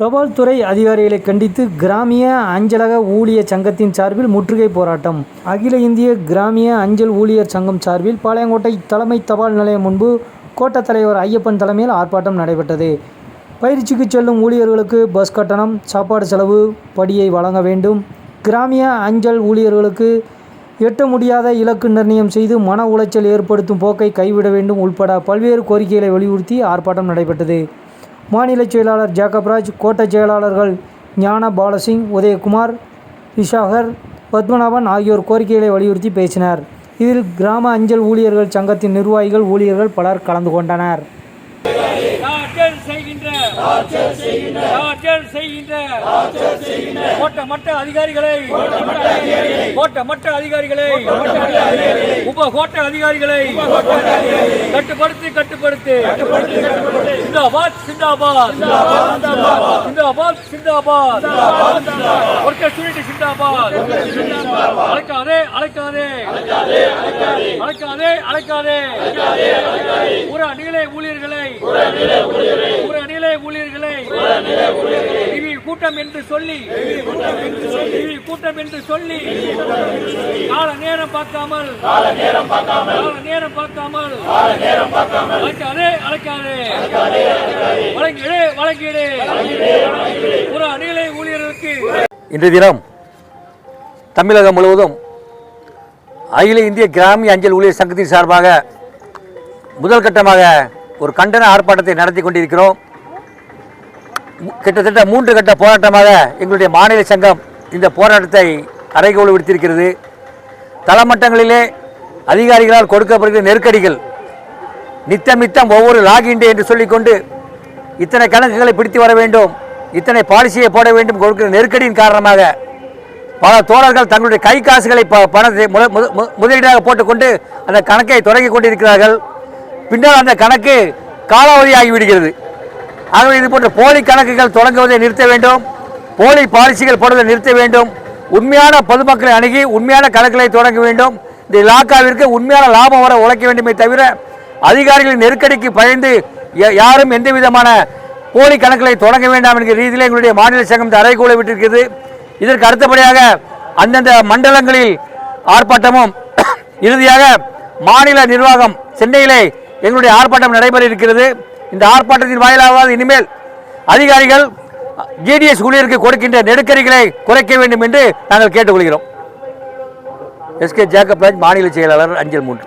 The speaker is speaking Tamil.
தபால் துறை அதிகாரிகளை கண்டித்து கிராமிய அஞ்சலக ஊழியர் சங்கத்தின் சார்பில் முற்றுகை போராட்டம். அகில இந்திய கிராமிய அஞ்சல் ஊழியர் சங்கம் சார்பில் பாளையங்கோட்டை தலைமை தபால் நிலையம் முன்பு கோட்ட தலைவர் ஐயப்பன் தலைமையில் ஆர்ப்பாட்டம் நடைபெற்றது. பயிற்சிக்கு செல்லும் ஊழியர்களுக்கு பஸ் கட்டணம் சாப்பாடு செலவு படியை வழங்க வேண்டும். கிராமிய அஞ்சல் ஊழியர்களுக்கு எட்ட முடியாத இலக்கு நிர்ணயம் செய்து மன உளைச்சல் ஏற்படுத்தும் போக்கை கைவிட வேண்டும் உள்பட பல்வேறு கோரிக்கைகளை வலியுறுத்தி ஆர்ப்பாட்டம் நடைபெற்றது. மாநில செயலாளர் ஜாக்கப்ராஜ் கோட்ட செயலாளர்கள் ஞான பாலசிங் உதயகுமார் விஷாகர் பத்மநாபன் ஆகியோர் கோரிக்கைகளை வலியுறுத்தி பேசினர். இதில் கிராம அஞ்சல் ஊழியர்கள் சங்கத்தின் நிர்வாகிகள் ஊழியர்கள் பலர் கலந்து கொண்டனர். டார்ச்சர் செய்கின்ற டார்ச்சர் அதிகாரிகளை கோட்ட மட்ட அதிகாரிகளை உப கோட்ட அதிகாரிகளை கட்டுப்படுத்தி கட்டுப்படுத்தி. சிந்தாபாத் சிந்தாபாத். சிந்தாபாத் சிந்தாபாத். ஒர்க்கர் யூனிட் சிந்தாபாத் அழைக்காதே அழைக்காதே. அழைக்காதே அழைக்காதே. அணிலை ஊழியர்களை ஒரு அணிலை ஊழியர்களை டிவி கூட்டம் என்று சொல்லி கூட்டம் என்று சொல்லி கால நேரம் பார்க்காமல் கால நேரம் பார்க்காமல் அழைக்காதே அழைக்காதே. வழங்கிடு வழங்கிடு. ஒரு அணிலை ஊழியர்களுக்கு. இன்றைய தினம் தமிழகம் முழுவதும் அகில இந்திய கிராமிய அஞ்சல் ஊழியர் சங்கத்தின் சார்பாக முதல் கட்டமாக ஒரு கண்டன ஆர்ப்பாட்டத்தை நடத்தி கொண்டிருக்கிறோம். கிட்டத்தட்ட மூன்று கட்ட போராட்டமாக எங்களுடைய மாநில சங்கம் இந்த போராட்டத்தை அறைகோள் விடுத்திருக்கிறது. தளமட்டங்களிலே அதிகாரிகளால் கொடுக்கப்படுகிற நெருக்கடிகள் நித்தம் நித்தம் ஒவ்வொரு லாகின் டே என்று சொல்லிக்கொண்டு இத்தனை கணக்குகளை பிடித்து வர வேண்டும் இத்தனை பாலிசியை போட வேண்டும் கொடுக்கிற நெருக்கடியின் காரணமாக பல தோழர்கள் தங்களுடைய கை காசுகளை ப- பணத்தை முத- மு- முதலீடாக போட்டுக்கொண்டு அந்த கணக்கை தொடங்கி கொண்டிருக்கிறார்கள். பின்னர் அந்த கணக்கு காலாவதியாகி விடுகிறது. ஆகவே இது போன்ற போலி கணக்குகள் தொடங்குவதை நிறுத்த வேண்டும். போலி பாலிசிகள் போடுவதை நிறுத்த வேண்டும். உண்மையான பொதுமக்களை அணுகி உண்மையான கணக்குகளை தொடங்க வேண்டும். இந்த இலாக்காவிற்கு உண்மையான லாபம் வர உழைக்க வேண்டுமே தவிர அதிகாரிகளின் நெருக்கடிக்கு பயந்து யா- யாரும் எந்த விதமான போலி கணக்குகளை தொடங்க வேண்டாம் என்கிற ரீதியில் எங்களுடைய மாநில சங்கம் இந்த அறைகூலை விட்டிருக்கிறது. இதற்கு அடுத்தபடியாக அந்தந்த மண்டலங்களில் ஆர்ப்பாட்டமும் இறுதியாக மாநில நிர்வாகம் சென்னையிலே எங்களுடைய ஆர்ப்பாட்டம் நடைபெற இருக்கிறது. இந்த ஆர்ப்பாட்டத்தின் வாயிலாக இனிமேல் அதிகாரிகள் ஜிடிஎஸ் ஊழியருக்கு கொடுக்கின்ற நெருக்கடிகளை குறைக்க வேண்டும் என்று நாங்கள் கேட்டுக்கொள்கிறோம். எஸ்கே ஜேக்கப் ராஜ் மாநில செயலாளர் அஞ்சல் மூன்று.